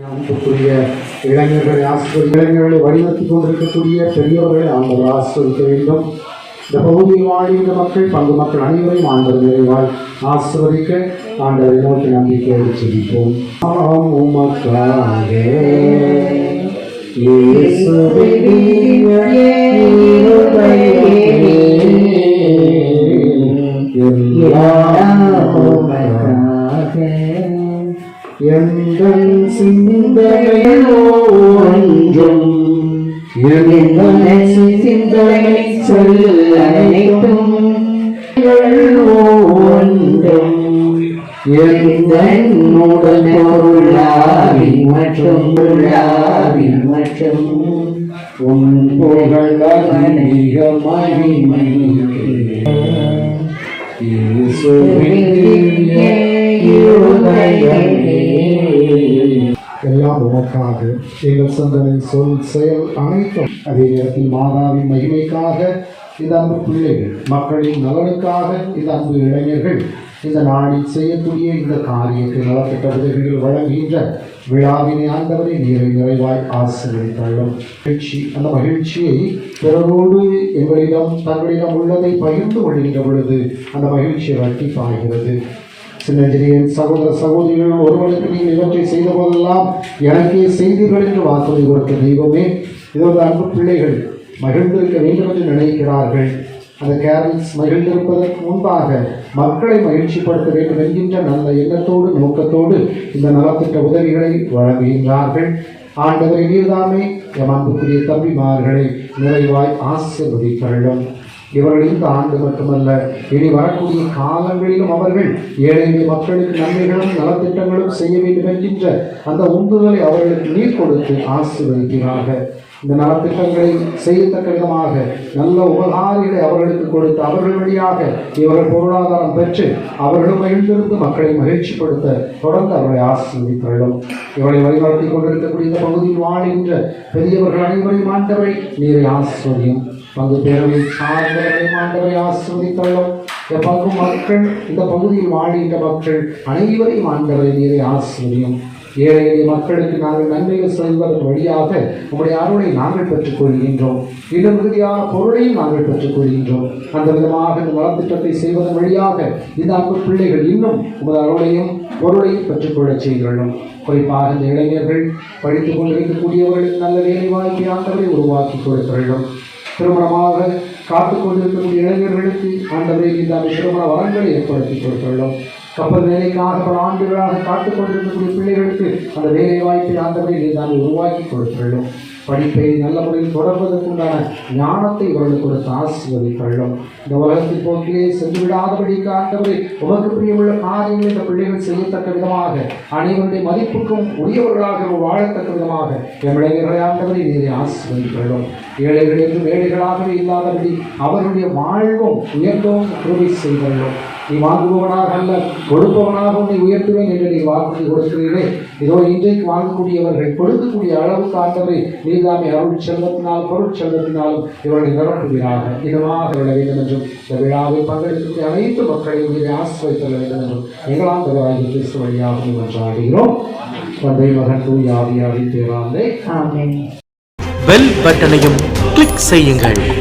கொண்டிருக்கக்கூடிய இளைஞர்களை ஆசிரியர் இளைஞர்களை வழிநடத்திக் கொண்டிருக்கக்கூடிய பெரியவர்களை ஆண்டவர் ஆசிரியக்க வேண்டும். இந்த பகுதியில் வாழ்கின்ற மக்கள் பங்கு மக்கள் அனைவரையும் ஆண்டவர் நிறைவாய் ஆசிர்வதிக்க ஆண்டவரை நோக்கி நம்பிக்கையோடு செல்வோம் ஆம் உமக்காக எங்கள் சிந்தனை ஒன்றும் எங்கள் சிந்தனை சொல்ல அனைத்தும் ஒன்றும் எங்கள் உடல் பொருளாவி மற்றும் பொருளாவி மற்றும் உன் புகழ் அதிக மகிமைக்கு எல்லாம் உமக்காக எங்கள் சிந்தனை சொல் செயல் அனைத்தும் அதே நேரத்தில் மாதாவின் மகிமைக்காக இந்த அன்பு பிள்ளைகள் மக்களின் நலனுக்காக இந்த அன்பு இளைஞர்கள் இந்த நாளில் செய்யக்கூடிய இந்த காரியத்தை நலத்திட்ட உதவிகள் வழங்குகின்ற விழாவினை ஆண்டவரை நீரை நிறைவாய் ஆசிரியர்களும் மகிழ்ச்சி அந்த மகிழ்ச்சியை பிறரோடு எங்களிடம் தங்களிடம் உள்ளதை பகிர்ந்து கொள்கின்ற பொழுது அந்த மகிழ்ச்சி வட்டி பாய்கிறது சின்னஞ்சிறியன் சகோதர சகோதரிகள் ஒருவனுக்கு நீங்கள் இவற்றை செய்த போதெல்லாம் எனக்கே செய்தீர்கள் என்று வாக்குறுதி கொடுத்த தெய்வமே. இதோட அன்பு பிள்ளைகள் மகிழ்ந்திருக்க வேண்டும் என்று நினைக்கிறார்கள். அந்த கேரல்ஸ் மகிழ்ந்திருப்பதற்கு முன்பாக மக்களை மகிழ்ச்சிப்படுத்த வேண்டும் என்கின்ற நல்ல எண்ணத்தோடு நோக்கத்தோடு இந்த நலத்திட்ட உதவிகளை வழங்குகின்றார்கள். ஆண்டவரை நீர்தாமே எம் அன்புக்குரிய தம்பிமார்களை நிறைவாய் ஆசீர்வதித்தள்ளும் இவர்கள் இந்த ஆண்டு மட்டுமல்ல. இனி வரக்கூடிய காலங்களிலும் அவர்கள் ஏழை மக்களுக்கு நன்மைகளும் நலத்திட்டங்களும் செய்ய வேண்டும் என்கின்ற அந்த உந்துதலை அவர்களுக்கு நீர் கொடுத்து ஆசீர்வதிக்கிறார்கள். இந்த நலத்திட்டங்களை செய்யத்தக்க விதமாக நல்ல உபகாரிகளை அவர்களுக்கு கொடுத்து அவர்கள் வழியாக இவர்கள் பொருளாதாரம் பெற்று அவர்களும் மகிழ்ந்திருந்து மக்களை மகிழ்ச்சிப்படுத்த தொடர்ந்து அவர்களை ஆசீர்வதித்தள்ளும் இவளை வழிநடத்தி கொண்டிருக்கக்கூடிய இந்த பகுதியில் வாழ்கின்ற பெரியவர்கள் அனைவரையும் ஆண்டவரை நீரை ஆசிரியம் பங்கு பேரவை சார்ந்தவரை ஆண்டவரை ஆஸ்வதித்தள்ளும் இந்த பங்கு மக்கள் இந்த பகுதியில் வாழ்கின்ற மக்கள் அனைவரையும் ஆண்டவரை நீரை ஆஸ்வதியும். ஏழை எளிய மக்களுக்கு நாங்கள் நன்மைகள் செய்வதற்கு வழியாக உங்களுடைய அருளை நாங்கள் பெற்றுக் கொள்கின்றோம். இன்னும் மிகுதியான பொருளையும் நாங்கள் பெற்றுக் கொள்கின்றோம். அந்த விதமாக இந்த நலத்திட்டத்தை செய்வதன் வழியாக இந்த அன்பு பிள்ளைகள் இன்னும் உமது அருளையும் பொருளையும் பெற்றுக்கொள்ளச் செய்கிறோம் குறிப்பாக இந்த இளைஞர்கள் படித்துக் கொண்டிருக்கக்கூடியவர்களுக்கு நல்ல வேலை வாய்ப்பை ஆண்டவரை உருவாக்கி கொடுக்கிறோம் திருமணமாக காத்து கொண்டிருக்கக்கூடிய இளைஞர்களுக்கு ஆண்டவரை இந்த அந்த திருமண வரங்களை ஏற்படுத்தி கொடுத்துள்ளோம். கப்பல் வேலைக்காக பல ஆண்டுகளாக காத்து கொண்டிருக்கக்கூடிய பிள்ளைகளுக்கு அந்த வேலை வாய்ப்பை ஆண்டவரை இந்த உருவாக்கி கொடுத்துள்ளோம். படிப்பை நல்ல முறையில் தொடர்வதற்குண்டான ஞானத்தை இவர்களுக்கு கொடுத்து ஆசீர்வதித்துள்ளோம் இந்த உலகத்தின் போக்கிலே சென்று விடாதபடிக்கு ஆண்டவரை உமக்கு பிரியமுள்ள காரியங்கள் இந்த பிள்ளைகள் செய்யத்தக்க விதமாக அனைவருடைய மதிப்புக்கும் உரியவர்களாக வாழத்தக்க விதமாக எம் இளைஞர்களை ஆண்டவரை நீரை ஆசீர்வதித்துள்ளோம் ஏழைகள் என்றும் ஏழைகளாகவே இல்லாதபடி அவர்களுடைய வாழ்வும் உயர்ந்தவும் கிருபை செய்துள்ளோம் நீ வாங்குபவனாக அல்ல கொடுப்பவனாக உன்னை உயர்த்துவேன் என்று நீ வாக்குறுதி கொடுக்கிறீர்களே இதோ இன்றைக்கு வாங்கக்கூடியவர்கள் கொடுக்கக்கூடிய அளவுக்கு ஆண்டவரை நீதாமே அருள் செல்வத்தினால் பொருள் செல்வத்தினாலும் இவர்களை நிரப்புகிறார்கள் இதமாக விட வேண்டும் என்றும் இந்த விழாவில் பங்கெடுக்கக்கூடிய அனைத்து மக்களையும் இதை ஆசிரியத்தல் வேண்டும் என்றும் எங்களாம் தலைவாகி கிறிஸ்து வழியாக மன்றாடுகிறோம். தந்தை மகன் தூய் ஆவியாவின் பேராந்தை ஆமென். பெல் பட்டனையும் கிளிக் செய்யுங்கள்.